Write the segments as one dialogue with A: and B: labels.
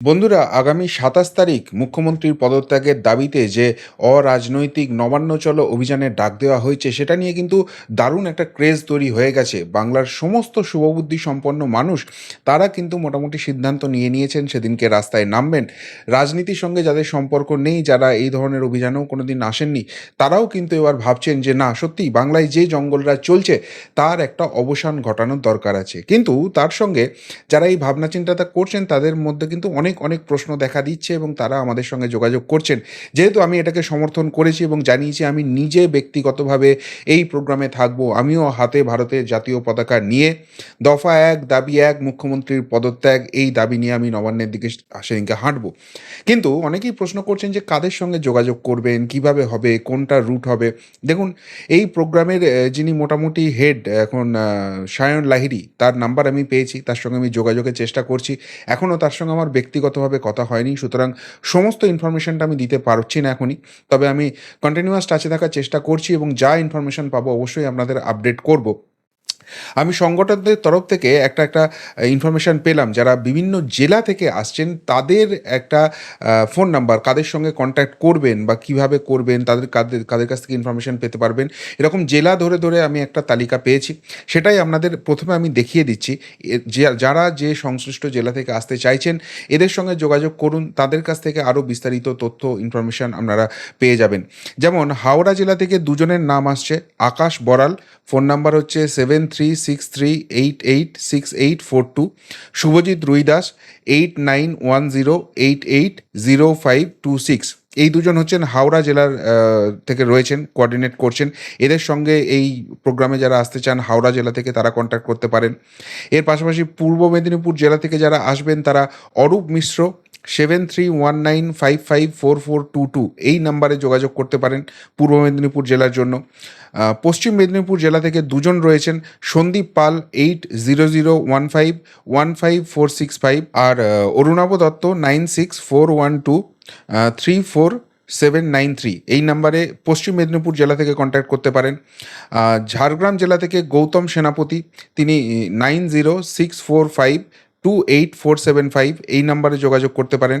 A: বন্ধুরা, আগামী সাতাশ তারিখ মুখ্যমন্ত্রীর পদত্যাগের দাবিতে যে অরাজনৈতিক নবান্ন চলো অভিযানের ডাক দেওয়া হয়েছে, সেটা নিয়ে কিন্তু দারুণ একটা ক্রেজ তৈরি হয়ে গেছে। বাংলার সমস্ত শুভবুদ্ধি সম্পন্ন মানুষ, তারা কিন্তু মোটামুটি সিদ্ধান্ত নিয়ে নিয়েছেন সেদিনকে রাস্তায় নামবেন। রাজনীতির সঙ্গে যাদের সম্পর্ক নেই, যারা এই ধরনের অভিযানেও কোনোদিন আসেননি, তারাও কিন্তু এবার ভাবছেন যে, না সত্যি বাংলায় যে জঙ্গলরাজ চলছে, তার একটা অবসান ঘটানোর দরকার আছে। কিন্তু তার সঙ্গে যারা এই ভাবনা চিন্তাটা করছেন, তাদের মধ্যে কিন্তু অনেক অনেক অনেক প্রশ্ন দেখা দিচ্ছে এবং তারা আমাদের সঙ্গে যোগাযোগ করছেন। যেহেতু আমি এটাকে সমর্থন করেছি এবং জানিয়েছি আমি নিজে ব্যক্তিগতভাবে এই প্রোগ্রামে থাকব, আমিও হাতে ভারতের জাতীয় পতাকা নিয়ে দফা এক, দাবি এক, মুখ্যমন্ত্রীর পদত্যাগ, এই দাবি নিয়ে আমি নবান্নের দিকে সেদিনকে হাঁটবো। কিন্তু অনেকেই প্রশ্ন করছেন যে কাদের সঙ্গে যোগাযোগ করবেন, কীভাবে হবে, কোনটা রুট হবে? দেখুন, এই প্রোগ্রামের যিনি মোটামুটি হেড, এখন সায়ন লাহিড়ি, তার নাম্বার আমি পেয়েছি, তার সঙ্গে আমি যোগাযোগের চেষ্টা করছি। এখনও তার সঙ্গে আমার ব্যক্তিগতভাবে কথা হয়নি, সুতরাং সমস্ত ইনফরমেশনটা আমি দিতে পারছি না এখনই। তবে আমি কন্টিনিউয়াস টাচে থাকার চেষ্টা করছি এবং যা ইনফরমেশন পাবো অবশ্যই আপনাদের আপডেট করব। আমি সংগঠনদের তরফ থেকে একটা একটা ইনফরমেশন পেলাম যারা বিভিন্ন জেলা থেকে আসছেন, তাদের একটা ফোন নাম্বার কাদের সঙ্গে কন্ট্যাক্ট করবেন বা কীভাবে করবেন, তাদের, কাদের কাদের কাছ থেকে ইনফরমেশন পেতে পারবেন, এরকম জেলা ধরে ধরে আমি একটা তালিকা পেয়েছি। সেটাই আপনাদের প্রথমে আমি দেখিয়ে দিচ্ছি। যারা যে সংশ্লিষ্ট জেলা থেকে আসতে চাইছেন, এদের সঙ্গে যোগাযোগ করুন, তাদের কাছ থেকে আরও বিস্তারিত তথ্য ইনফরমেশন আপনারা পেয়ে যাবেন। যেমন হাওড়া জেলা থেকে দুজনের নাম আসছে, আকাশ বড়াল ফোন নাম্বার হচ্ছে seven three six three eight eight six eight four two Subhajit Ruidas eight nine one zero eight eight zero five two six এই দুজন হচ্ছেন হাওড়া জেলার থেকে রয়েছেন কোঅর্ডিনেট করছেন। এদের সঙ্গে এই প্রোগ্রামে যারা আসতে চান হাওড়া জেলা থেকে তারা কন্ট্যাক্ট করতে পারেন। এর পাশাপাশি পূর্ব মেদিনীপুর জেলা থেকে যারা আসবেন তারা Arup Mishra seven three one nine five five four four two two এই নাম্বারে যোগাযোগ করতে পারেন পূর্ব মেদিনীপুর জেলার জন্য। পশ্চিম মেদিনীপুর জেলা থেকে দুজন রয়েছেন Sandip Pal eight zero zero one five one five four six five আর আহ, Arunava Datta nine six four one two three four seven nine three এই নাম্বারে পশ্চিম মেদিনীপুর জেলা থেকে কন্ট্যাক্ট করতে পারেন। ঝাড়গ্রাম জেলা থেকে গৌতম সেনাপতি, তিনি nine zero six four five two eight four seven five এই নাম্বারে যোগাযোগ করতে পারেন।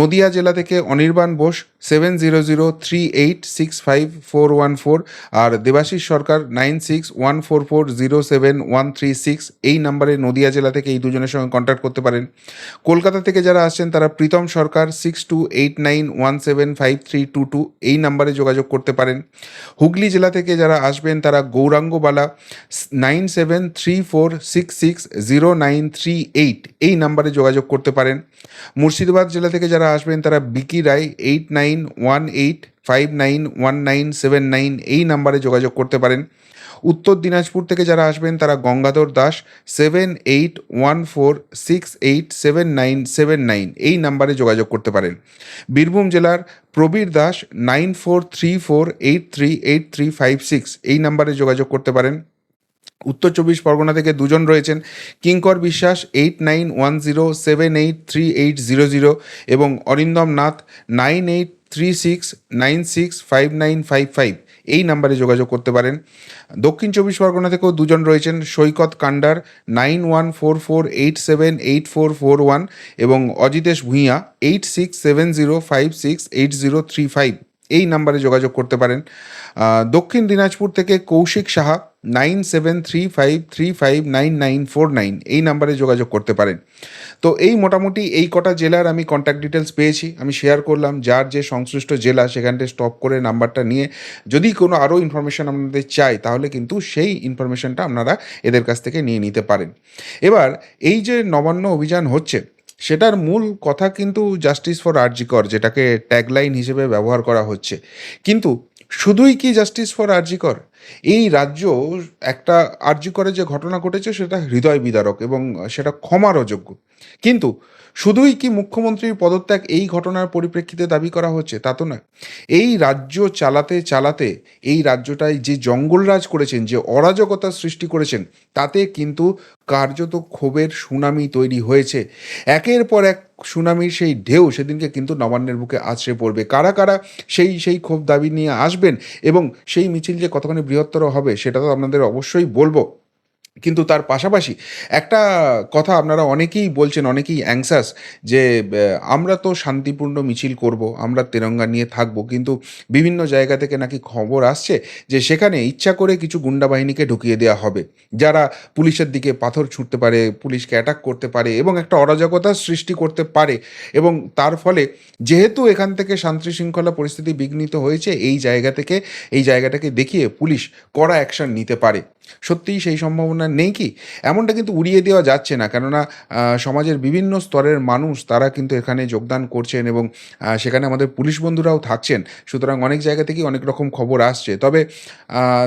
A: নদিয়া জেলা থেকে Anirban Bose seven zero zero three eight six five four one four আর Debashish Sarkar nine six one four four zero seven one three six এই নাম্বারে নদিয়া জেলা থেকে এই দুজনের সঙ্গে কন্ট্যাক্ট করতে পারেন। কলকাতা থেকে যারা আসছেন, তারা Pritam Sarkar six two eight nine one seven five three two two এই নাম্বারে যোগাযোগ করতে পারেন। হুগলি জেলা থেকে যারা আসবেন, তারা Gourangabala nine seven three four six six zero nine three eight এই নাম্বারে যোগাযোগ করতে পারেন। মুর্শিদাবাদ জেলা থেকে যারা আসবেন, তারা Vicky Roy eight nine one eight five nine one nine seven nine এই নাম্বারে যোগাযোগ করতে পারেন। উত্তর দিনাজপুর থেকে যারা আসবেন, তারা Gangadhar Das seven eight one four six eight seven nine seven nine এই নাম্বারে যোগাযোগ করতে পারেন। বীরভূম জেলার Prabir Das nine four three four eight three eight three five six এই নাম্বারে যোগাযোগ করতে পারেন। উত্তর চব্বিশ পরগনা থেকে দুজন রয়েছেন। Kinkar Biswas eight nine one zero seven eight three eight zero zero এবং Arindam Nath nine eight three six nine six five nine five five এই নাম্বারে যোগাযোগ করতে পারেন। দক্ষিণ চব্বিশ পরগনা থেকেও দুজন রয়েছেন Saikat Kandar nine one four four eight seven eight four four one এবং Ajitesh Bhuiyan eight six seven zero five six eight zero three five এই নাম্বারে যোগাযোগ করতে পারেন। দক্ষিণ দিনাজপুর থেকে Kaushik Saha nine seven three five three five nine nine four nine. এই নাম্বারে যোগাযোগ করতে পারেন। তো এই মোটামুটি এই কটা জেলার আমি কন্ট্যাক্ট ডিটেলস পেয়েছি, আমি শেয়ার করলাম, যার যে সংশ্লিষ্ট জেলা সেখানটা স্টপ করে নাম্বারটা নিয়ে যদি কোনো আরও ইনফরমেশন আপনাদের চাই, তাহলে কিন্তু সেই ইনফরমেশনটা আপনারা এদের কাছ থেকে নিয়ে নিতে পারেন। এবার এই যে নবান্ন অভিযান হচ্ছে, সেটার মূল কথা কিন্তু জাস্টিস ফর আরজিকর যেটাকে ট্যাগলাইন হিসেবে ব্যবহার করা হচ্ছে। কিন্তু শুধুই কি জাস্টিস ফর আরজিকর এই রাজ্য একটা আরজিকরে যে ঘটনা ঘটেছে সেটা হৃদয় বিদারক এবং সেটা ক্ষমার অযোগ্য কিন্তু শুধুই কি মুখ্যমন্ত্রীর পদত্যাগ এই ঘটনার পরিপ্রেক্ষিতে দাবি করা হচ্ছে তা তো নয়। এই রাজ্য চালাতে চালাতে, এই রাজ্যটায় যে জঙ্গলরাজ করেছেন, যে অরাজকতা সৃষ্টি করেছেন, তাতে কিন্তু কার্যত ক্ষোভের সুনামি তৈরি হয়েছে। একের পর এক সুনামির সেই ঢেউ সেদিনকে কিন্তু নবান্নের বুকে আছড়ে পড়বে। কারা কারা সেই সেই ক্ষোভ দাবি নিয়ে আসবেন এবং সেই মিছিল যে কতখানি বৃহত্তর হবে, সেটা তো আপনাদের অবশ্যই বলব। কিন্তু তার পাশাপাশি একটা কথা আপনারা অনেকেই বলছেন, অনেকেই অ্যাংসাস যে আমরা তো শান্তিপূর্ণ মিছিল করব, আমরা তেরঙ্গা নিয়ে থাকব, কিন্তু বিভিন্ন জায়গা থেকে নাকি খবর আসছে যে, সেখানে ইচ্ছা করে কিছু গুন্ডা বাহিনীকে ঢুকিয়ে দেওয়া হবে। যারা পুলিশের দিকে পাথর ছুটতে পারে, পুলিশকে অ্যাটাক করতে পারে এবং একটা অরাজকতার সৃষ্টি করতে পারে এবং তার ফলে যেহেতু এখান থেকে শান্তি শৃঙ্খলা পরিস্থিতি বিঘ্নিত হয়েছে, এই জায়গা থেকে, এই জায়গাটাকে দেখিয়ে পুলিশ কড়া অ্যাকশন নিতে পারে। সত্যিই সেই সম্ভাবনা নেই কি? এমনটা কিন্তু উড়িয়ে দেওয়া যাচ্ছে না। কেননা সমাজের বিভিন্ন স্তরের মানুষ তারা কিন্তু এখানে যোগদান করছেন এবং সেখানে আমাদের পুলিশ বন্ধুরাও থাকছেন। সুতরাং অনেক জায়গা থেকেই অনেক রকম খবর আসছে। তবে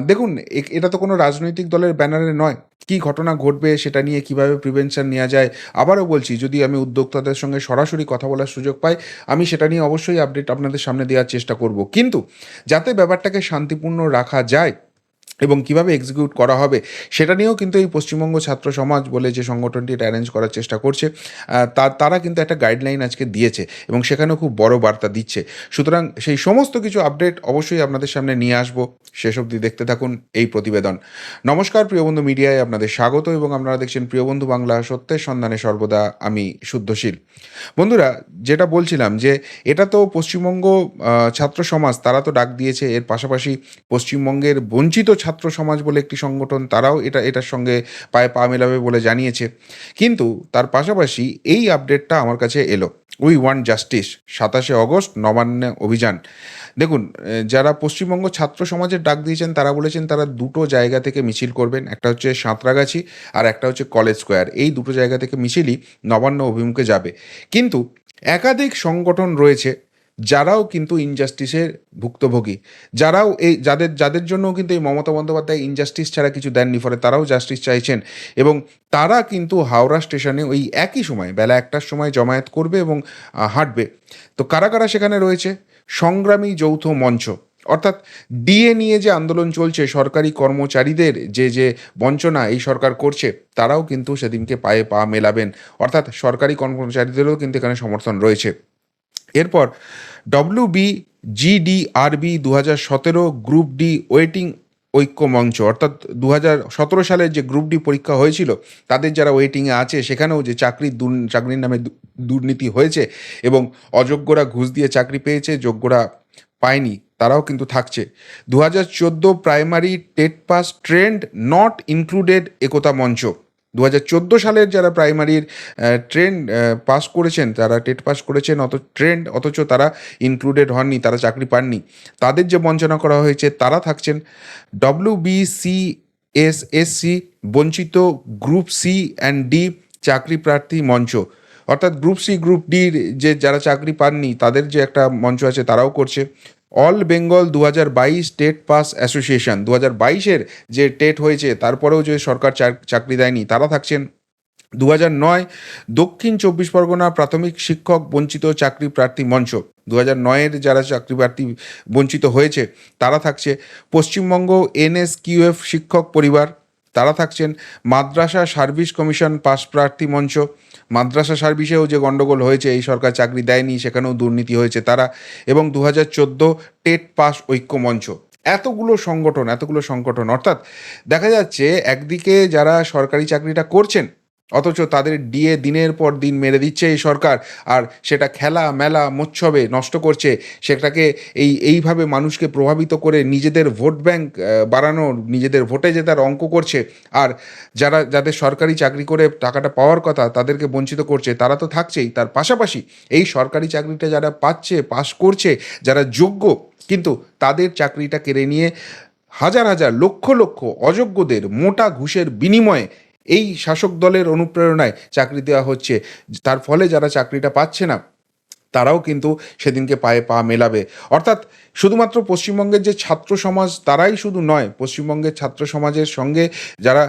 A: দেখুন এটা তো কোনো রাজনৈতিক দলের ব্যানারে নয়। কি ঘটনা ঘটবে সেটা নিয়ে কীভাবে প্রিভেনশন নেওয়া যায়, আবারও বলছি, যদি আমি উদ্যোক্তাদের সঙ্গে সরাসরি কথা বলার সুযোগ পাই, আমি সেটা নিয়ে অবশ্যই আপডেট আপনাদের সামনে দেওয়ার চেষ্টা করব। কিন্তু, যাতে ব্যাপারটাকে শান্তিপূর্ণ রাখা যায় এবং কীভাবে এক্সিকিউট করা হবে, সেটা নিয়েও কিন্তু এই পশ্চিমবঙ্গ ছাত্র সমাজ বলে যে সংগঠনটি অ্যারেঞ্জ করার চেষ্টা করছে তারা কিন্তু একটা গাইডলাইন আজকে দিয়েছে এবং সেখানেও খুব বড় বার্তা দিচ্ছে। সুতরাং সেই সমস্ত কিছু আপডেট অবশ্যই আপনাদের সামনে নিয়ে আসব। শেষ অবধি দেখতে থাকুন এই প্রতিবেদন। নমস্কার প্রিয় বন্ধু মিডিয়ায় আপনাদের স্বাগত এবং আপনারা দেখছেন প্রিয় বন্ধু বাংলা, সত্যের সন্ধানে সর্বদা আমি শুদ্ধশীল। বন্ধুরা, যেটা বলছিলাম যে এটা তো পশ্চিমবঙ্গ ছাত্র সমাজ, তারা তো ডাক দিয়েছে, এর পাশাপাশি পশ্চিমবঙ্গের বঞ্চিত ছাত্র সমাজ বলে একটি সংগঠন, তারাও এটা, এটার সঙ্গে পায়ে পা মেলাবে বলে জানিয়েছে। কিন্তু তার পাশাপাশি এই আপডেটটা আমার কাছে এলো। উই ওয়ান্ট জাস্টিস, সাতাশে অগস্ট নবান্ন অভিযান। দেখুন যারা পশ্চিমবঙ্গ ছাত্র সমাজের ডাক দিয়েছেন, তারা বলেছেন তারা দুটো জায়গা থেকে মিছিল করবেন, একটা হচ্ছে সাঁতরাগাছি আর একটা হচ্ছে কলেজ স্কোয়ার। এই দুটো জায়গা থেকে মিছিলই নবান্ন অভিমুখে যাবে। কিন্তু একাধিক সংগঠন রয়েছে যারাও কিন্তু ইনজাস্টিসের ভুক্তভোগী, যারাও এই, যাদের যাদের জন্য কিন্তু এই মমতা বন্দ্যোপাধ্যায় ইনজাস্টিস ছাড়া কিছু দেননি, ফলে তারাও জাস্টিস চাইছেন এবং তারা কিন্তু হাওড়া স্টেশনে ওই একই সময়, বেলা একটার সময় জমায়েত করবে এবং হাঁটবে। তো কারা কারা সেখানে রয়েছে? সংগ্রামী যৌথ মঞ্চ। অর্থাৎ ডিএ নিয়ে যে আন্দোলন চলছে, সরকারি কর্মচারীদের যে যে বঞ্চনা এই সরকার করছে, তারাও কিন্তু সেদিনকে পায়ে পা মেলাবেন। অর্থাৎ সরকারি কর্মচারীদেরও কিন্তু এখানে সমর্থন রয়েছে। এরপর ডব্লিউ বি জিডিআরবি দু হাজার সতেরো গ্রুপ ডি ওয়েটিং ঐক্য মঞ্চ, অর্থাৎ দু হাজার সতেরো সালের যে গ্রুপ ডি পরীক্ষা হয়েছিল, তাদের যারা ওয়েটিংয়ে আছে, সেখানেও যে চাকরির দুর চাকরির নামে দুর্নীতি হয়েছে এবং অযোগ্যরা ঘুষ দিয়ে চাকরি পেয়েছে, যোগ্যরা পায়নি, তারাও কিন্তু থাকছে। দু হাজার চোদ্দ primary TET pass trained not included একতা মঞ্চ দু হাজার চোদ্দ সালের যারা প্রাইমারির ট্রেন্ড পাস করেছেন, তারা টেট পাস করেছেন, অত ট্রেন্ড অথচ তারা ইনক্লুডেড হননি, তারা চাকরি পাননি। তাদের যে বঞ্চনা করা হয়েছে, তারা থাকছেন ডব্লিউ এস এস সি বঞ্চিত গ্রুপ সি অ্যান্ড ডি চাকরি প্রার্থী মঞ্চ। অর্থাৎ গ্রুপ সি গ্রুপ ডির যে যারা চাকরি পাননি, তাদের যে একটা মঞ্চ আছে, তারাও করছে। অল বেঙ্গল দু হাজার বাইশ টেট পাস অ্যাসোসিয়েশন। দু হাজার বাইশের যে টেট হয়েছে, তারপরেও যে সরকার চাক- চাকরি দেয়নি, তারা থাকছেন। দু নয় দক্ষিণ চব্বিশ পরগনা প্রাথমিক শিক্ষক বঞ্চিত চাকরি প্রার্থী মঞ্চ। দু হাজার নয়ের যারা চাকরি প্রার্থী বঞ্চিত হয়েছে, তারা থাকছে। পশ্চিমবঙ্গ এনএসকিউএফ শিক্ষক পরিবার। তারা থাকছেন মাদ্রাসা সার্ভিস কমিশন পাস প্রার্থী মঞ্চ। মাদ্রাসা সার্ভিসেও যে গণ্ডগোল হয়েছে, এই সরকার চাকরি দেয়নি, সেখানেও দুর্নীতি হয়েছে তারা এবং দু হাজার চোদ্দ টেট পাস ঐক্য মঞ্চ। এতগুলো সংগঠন এতগুলো সংগঠন, অর্থাৎ দেখা যাচ্ছে একদিকে যারা সরকারি চাকরিটা করছেন অথচ তাদের ডিএ দিনের পর দিন মেরে দিচ্ছে এই সরকার। আর সেটা খেলা মেলা মোচ্ছবে নষ্ট করছে। সেটাকে এই এইভাবে মানুষকে প্রভাবিত করে নিজেদের ভোট ব্যাংক আহ, বাড়ানোর নিজেদের ভোটে জেতার অঙ্ক করছে। আর যারা যাদের সরকারি চাকরি করে টাকাটা পাওয়ার কথা তাদেরকে বঞ্চিত করছে তারা তো থাকছেই। তার পাশাপাশি এই সরকারি চাকরিটা যারা পাচ্ছে পাস করছে যারা যোগ্য কিন্তু তাদের চাকরিটা কেড়ে নিয়ে হাজার হাজার লক্ষ লক্ষ অযোগ্যদের মোটা ঘুষের বিনিময়ে এই শাসক দলের অনুপ্রেরণায় চাকরি দেওয়া হচ্ছে। তার ফলে যারা চাকরিটা পাচ্ছে না তারাও কিন্তু সেদিনকে পায়ে পা মেলাবে। অর্থাৎ শুধুমাত্র পশ্চিমবঙ্গের যে ছাত্র সমাজ, তারাই শুধু নয়, পশ্চিমবঙ্গের ছাত্র সমাজের সঙ্গে যারা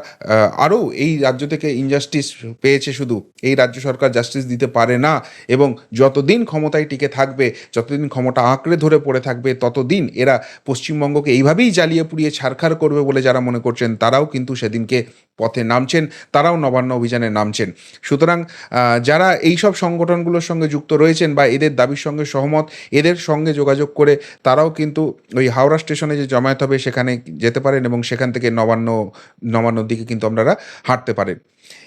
A: আরও এই রাজ্য থেকে ইনজাস্টিস পেয়েছে শুধু, এই রাজ্য সরকার জাস্টিস দিতে পারে না এবং যতদিন ক্ষমতায় টিকে থাকবে, যতদিন ক্ষমতা আঁকড়ে ধরে পড়ে থাকবে, ততদিন এরা পশ্চিমবঙ্গকে এইভাবেই জ্বালিয়ে পুড়িয়ে ছারখার করবে বলে যারা মনে করছেন, তারাও কিন্তু সেদিনকে পথে নামছেন, তারাও নবান্ন অভিযানে নামছেন। সুতরাং যারা এই সব সংগঠনগুলোর সঙ্গে যুক্ত রয়েছেন বা এদের দাবির সঙ্গে সহমত, এদের সঙ্গে যোগাযোগ করে তারাও কিন্তু ওই হাওড়া স্টেশনে যে জমায়েত হবে সেখানে যেতে পারেন এবং সেখান থেকে নবান্ন, নবান্নর দিকে কিন্তু আপনারা হাঁটতে পারেন।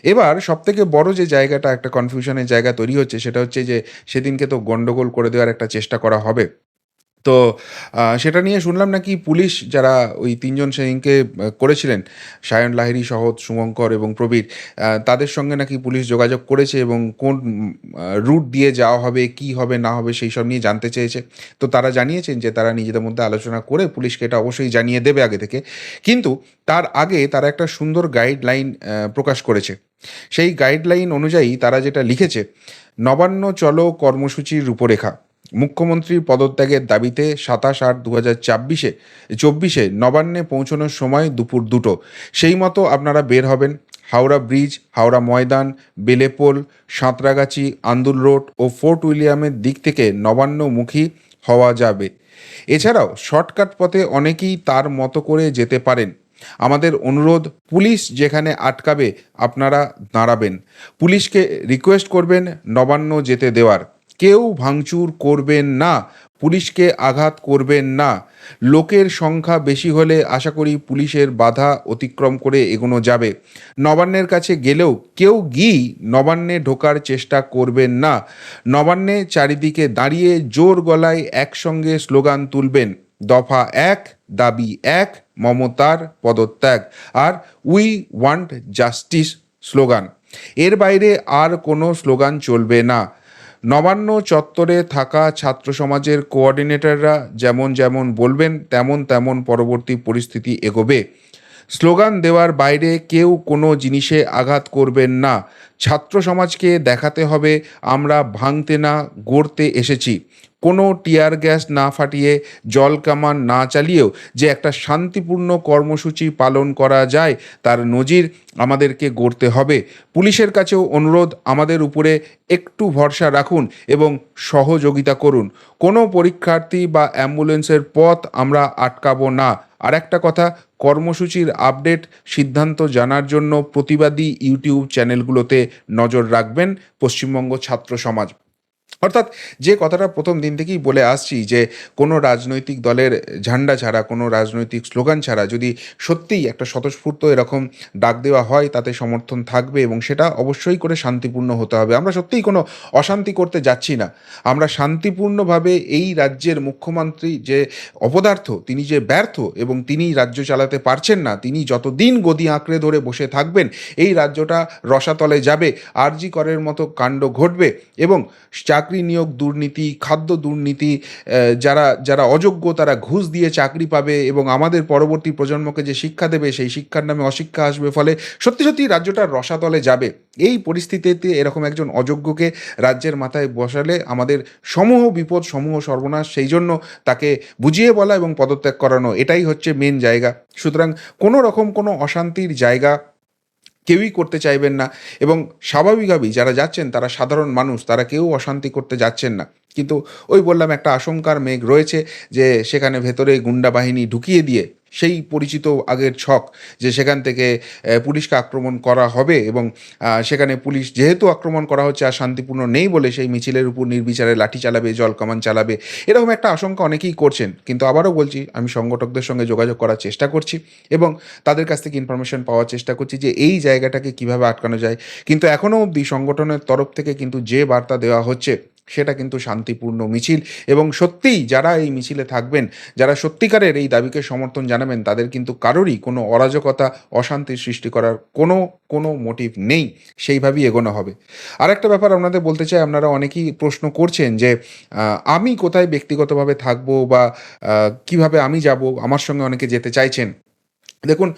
A: এবার সব থেকে বড় যে জায়গাটা, একটা কনফিউশনের জায়গা তৈরি হচ্ছে, সেটা হচ্ছে যে সেদিনকে তো গন্ডগোল করে দেওয়ার একটা চেষ্টা করা হবে। তো সেটা নিয়ে শুনলাম নাকি পুলিশ যারা ওই তিনজন সেদিনকে করেছিলেন, সায়ন লাহিড়ী সহ শুভঙ্কর এবং প্রবীর তাদের সঙ্গে নাকি পুলিশ যোগাযোগ করেছে এবং কোন রুট দিয়ে যাওয়া হবে, কি হবে, না হবে সেই সব নিয়ে জানতে চেয়েছে। তো তারা জানিয়েছেন যে তারা নিজেদের মধ্যে আলোচনা করে পুলিশকে এটা অবশ্যই জানিয়ে দেবে আগে থেকে। কিন্তু তার আগে তারা একটা সুন্দর গাইডলাইন প্রকাশ করেছে। সেই গাইডলাইন অনুযায়ী তারা যেটা লিখেছে, নবান্ন চলো কর্মসূচির রূপরেখা। মুখ্যমন্ত্রীর পদত্যাগের দাবিতে সাতাশ আট দু হাজার চব্বিশে চব্বিশে নবান্নে পৌঁছানোর সময় দুপুর দুটো। সেই মতো আপনারা বের হবেন। হাওড়া ব্রিজ, হাওড়া ময়দান, বেলেপোল, সাঁতরাগাছি, আন্দুল রোড ও ফোর্ট উইলিয়ামের দিক থেকে নবান্নমুখী হওয়া যাবে। এছাড়াও শর্টকাট পথে অনেকেই তার মতো করে যেতে পারেন। আমাদের অনুরোধ, পুলিশ যেখানে আটকাবে আপনারা দাঁড়াবেন। পুলিশকে রিকোয়েস্ট করবেন নবান্ন যেতে দেওয়ার। কেউ ভাঙচুর করবেন না, পুলিশকে আঘাত করবেন না। লোকের সংখ্যা বেশি হলে আশা করি পুলিশের বাধা অতিক্রম করে এগোনো যাবে। নবান্নের কাছে গেলেও কেউ গিয়ে নবান্নে ঢোকার চেষ্টা করবেন না। নবান্নে চারিদিকে দাঁড়িয়ে জোর গলায় একসঙ্গে স্লোগান তুলবেন, দফা এক, দাবি এক, মমতার পদত্যাগ, আর উই ওয়ান্ট জাস্টিস স্লোগান। এর বাইরে আর কোনো স্লোগান চলবে না। নবান্ন চত্বরে থাকা ছাত্র সমাজের কোঅর্ডিনেটররা যেমন যেমন বলবেন, তেমন তেমন পরবর্তী পরিস্থিতি এগোবে। স্লোগান দেওয়ার বাইরে কেউ কোনো জিনিসে আঘাত করবেন না। ছাত্র সমাজকে দেখাতে হবে, আমরা ভাঙতে না, গড়তে এসেছি। কোনো টিয়ার গ্যাস না ফাটিয়ে জল কামান না চালিয়েও যে একটা শান্তিপূর্ণ কর্মসূচি পালন করা যায়, তার নজির আমাদেরকে গড়তে হবে। পুলিশের কাছেও অনুরোধ, আমাদের উপরে একটু ভরসা রাখুন এবং সহযোগিতা করুন। কোনো পরীক্ষার্থী বা অ্যাম্বুলেন্সের পথ আমরা আটকাবো না। আর একটা কথা, কর্মসূচির আপডেট সিদ্ধান্ত জানার জন্য প্রতিবাদী ইউটিউব চ্যানেলগুলোতে নজর রাখবেন। পশ্চিমবঙ্গ ছাত্র সমাজ অর্থাৎ যে কথাটা প্রথম দিন থেকেই বলে আসছি যে কোনো রাজনৈতিক দলের ঝান্ডা ছাড়া, কোনো রাজনৈতিক স্লোগান ছাড়া যদি সত্যিই একটা স্বতঃস্ফূর্ত এরকম ডাক দেওয়া হয়, তাতে সমর্থন থাকবে এবং সেটা অবশ্যই করে শান্তিপূর্ণ হতে হবে। আমরা সত্যিই কোনো অশান্তি করতে যাচ্ছি না। আমরা শান্তিপূর্ণভাবে এই রাজ্যের মুখ্যমন্ত্রী যে অপদার্থ, তিনি যে ব্যর্থ এবং তিনি রাজ্য চালাতে পারছেন না, তিনি যতদিন গদি আঁকড়ে ধরে বসে থাকবেন, এই রাজ্যটা রসাতলে যাবে, আরজি করের মতো কাণ্ড ঘটবে এবং চাকরি নিয়োগ দুর্নীতি, খাদ্য দুর্নীতি যারা যারা অযোগ্য তারা ঘুষ দিয়ে চাকরি পাবে এবং আমাদের পরবর্তী প্রজন্মকে যে শিক্ষা দেবে সেই শিক্ষার নামে অশিক্ষা আসবে ফলে সত্যি সত্যি রাজ্যটা রসাতলে যাবে। এই পরিস্থিতিতে এরকম একজন অযোগ্যকে রাজ্যের মাথায় বসালে আমাদের সমূহ বিপদ, সমূহ সর্বনাশ, সেই জন্য তাকে বুঝিয়ে বলা এবং পদত্যাগ করানো এটাই হচ্ছে মেন জায়গা। সুতরাং কোনো রকম কোনো অশান্তির জায়গা কেউই করতে চাইবেন না। এবং স্বাভাবিকভাবেই যারা যাচ্ছেন, তারা সাধারণ মানুষ, তারা কেউ অশান্তি করতে যাচ্ছেন না। কিন্তু ওই বললাম একটা আশঙ্কার মেঘ রয়েছে যে সেখানে ভেতরে গুন্ডা বাহিনী ঢুকিয়ে দিয়ে সেই পরিচিত আগের ছক যে সেখান থেকে পুলিশকে আক্রমণ করা হবে এবং সেখানে পুলিশ যেহেতু আক্রমণ করা হচ্ছে আর শান্তিপূর্ণ নেই বলে সেই মিছিলের উপর নির্বিচারে লাঠি চালাবে, জল কামান চালাবে, এরকম একটা আশঙ্কা অনেকেই করছেন। কিন্তু আবারও বলছি, আমি সংগঠকদের সঙ্গে যোগাযোগ করার চেষ্টা করছি এবং তাদের কাছ থেকে ইনফরমেশন পাওয়ার চেষ্টা করছি যে এই জায়গাটাকে কীভাবে আটকানো যায়। কিন্তু এখনও অবধি সংগঠনের তরফ থেকে কিন্তু যে বার্তা দেওয়া হচ্ছে সেটা কিন্তু শান্তিপূর্ণ মিছিল। এবং সত্যিই যারা এই মিছিলে থাকবেন, যারা সত্যিকারের এই দাবিকে সমর্থন জানাবেন, তাদের কিন্তু কারোরই কোনো অরাজকতা অশান্তির সৃষ্টি করার কোনো কোনো মোটিভ নেই। সেইভাবেই এগোনো হবে। আর একটা ব্যাপার আপনাদের বলতে চাই, আপনারা অনেকেই প্রশ্ন করছেন যে আমি কোথায় ব্যক্তিগতভাবে থাকব বা কীভাবে আমি যাব? আমার সঙ্গে অনেকে যেতে চাইছেন। দেখুন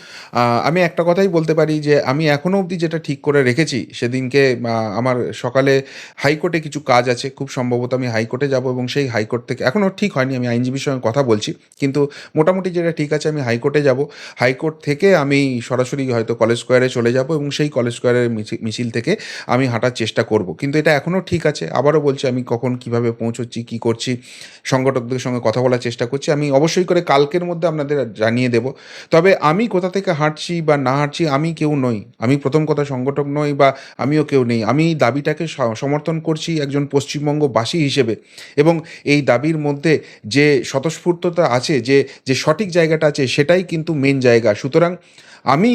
A: আমি একটা কথাই বলতে পারি যে আমি এখনও অবধি যেটা ঠিক করে রেখেছি, সেদিনকে আমার সকালে হাইকোর্টে কিছু কাজ আছে, খুব সম্ভবত আমি হাইকোর্টে যাব এবং সেই হাইকোর্ট থেকে এখনও ঠিক হয়নি, আমি আইনজীবীর সঙ্গে কথা বলছি, কিন্তু মোটামুটি যেটা ঠিক আছে আমি হাইকোর্টে যাব। হাইকোর্ট থেকে আমি সরাসরি হয়তো কলেজ স্কোয়ারে চলে যাব এবং সেই কলেজ স্কোয়ারের মিছি- মিছিল থেকে আমি হাঁটার চেষ্টা করব। কিন্তু এটা এখনও ঠিক আছে, আবারও বলছি আমি কখন কীভাবে পৌঁছচ্ছি, কি করছি, সংগঠকদের সঙ্গে কথা বলার চেষ্টা করছি, আমি অবশ্যই করে কালকের মধ্যে আপনাদের জানিয়ে দেব। তবে আমি আমি কোথা থেকে হাঁটছি বা না হাঁটছি আমি কেউ নই। আমি প্রথম কথা সংগঠক নই বা আমিও কেউ নেই। আমি দাবিটাকে সমর্থন করছি একজন পশ্চিমবঙ্গবাসী হিসেবে এবং এই দাবির মধ্যে যে স্বতঃস্ফূর্ততা আছে, যে যে সঠিক জায়গাটা আছে সেটাই কিন্তু মেন জায়গা। সুতরাং আমি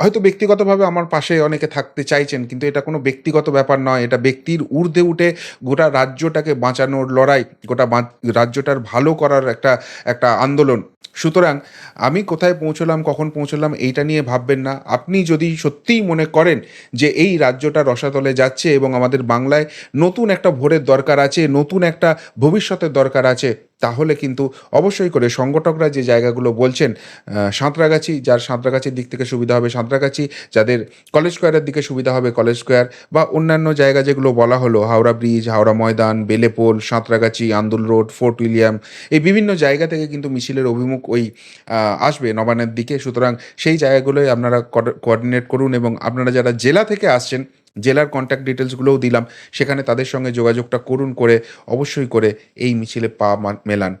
A: হয়তো ব্যক্তিগতভাবে আমার পাশে অনেকে থাকতে চাইছেন, কিন্তু এটা কোনো ব্যক্তিগত ব্যাপার নয়। এটা ব্যক্তির ঊর্ধ্বে উঠে গোটা রাজ্যটাকে বাঁচানোর লড়াই, গোটা রাজ্যটার ভালো করার একটা একটা আন্দোলন। সুতরাং আমি কোথায় পৌঁছলাম, কখন পৌঁছলাম, এইটা নিয়ে ভাববেন না। আপনি যদি সত্যিই মনে করেন যে এই রাজ্যটা রসাতলে যাচ্ছে এবং আমাদের বাংলায় নতুন একটা ভোরের দরকার আছে, নতুন একটা ভবিষ্যতের দরকার আছে তাহলে কিন্তু অবশ্যই করে সংগঠকরা যে জায়গাগুলো বলছেন সাঁতরাগাছি, যার সাঁতরাগাছির দিক থেকে সুবিধা হবে সাঁতরাগাছি, যাদের কলেজ স্কোয়ারের দিকে সুবিধা হবে কলেজ স্কোয়ার বা অন্যান্য জায়গা যেগুলো বলা হলো, Howrah bridge Howrah Maidan Belepol Santragachhi, Andul road fort William এই বিভিন্ন জায়গা থেকে কিন্তু মিছিলের অভিমুখ ওই আসবে নবানের দিকে। সুতরাং সেই জায়গাগুলোই আপনারা কোঅর্ডিনেট করুন এবং আপনারা যারা জেলা থেকে আসছেন জেলার কন্ট্যাক্ট ডিটেলসগুলোও দিলাম। সেখানে তাদের সঙ্গে যোগাযোগটা করুন করে, অবশ্যই করে এই মিছিলে পা মেলান।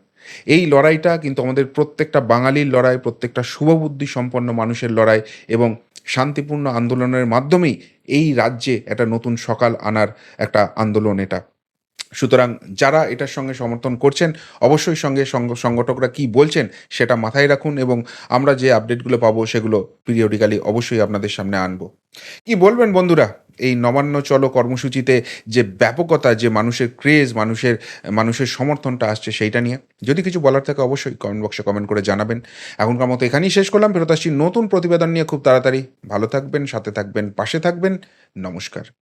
A: এই লড়াইটা কিন্তু আমাদের প্রত্যেকটা বাঙালির লড়াই, প্রত্যেকটা শুভবুদ্ধি সম্পন্ন মানুষের লড়াই এবং শান্তিপূর্ণ আন্দোলনের মাধ্যমেই এই রাজ্যে একটা নতুন সকাল আনার একটা আন্দোলন এটা। সুতরাং যারা এটার সঙ্গে সমর্থন করছেন, অবশ্যই সঙ্গে সংগ- সংগঠকরা কি বলছেন সেটা মাথায় রাখুন এবং আমরা যে আপডেটগুলো পাবো সেগুলো পিরিয়ডিক্যালি অবশ্যই আপনাদের সামনে আনব। কি বলবেন বন্ধুরা? এই নবান্ন চলো কর্মসূচিতে যে ব্যাপকতা, যে মানুষের ক্রেজ মানুষের মানুষের সমর্থনটা আসছে সেইটা নিয়ে, যদি কিছু বলার থাকে অবশ্যই কমেন্ট বক্সে কমেন্ট করে জানাবেন। এখনকার মতো এখানেই শেষ করলাম, ফেরত আসছি নতুন প্রতিবেদন নিয়ে খুব তাড়াতাড়ি। ভালো থাকবেন, সাথে থাকবেন, পাশে থাকবেন। নমস্কার।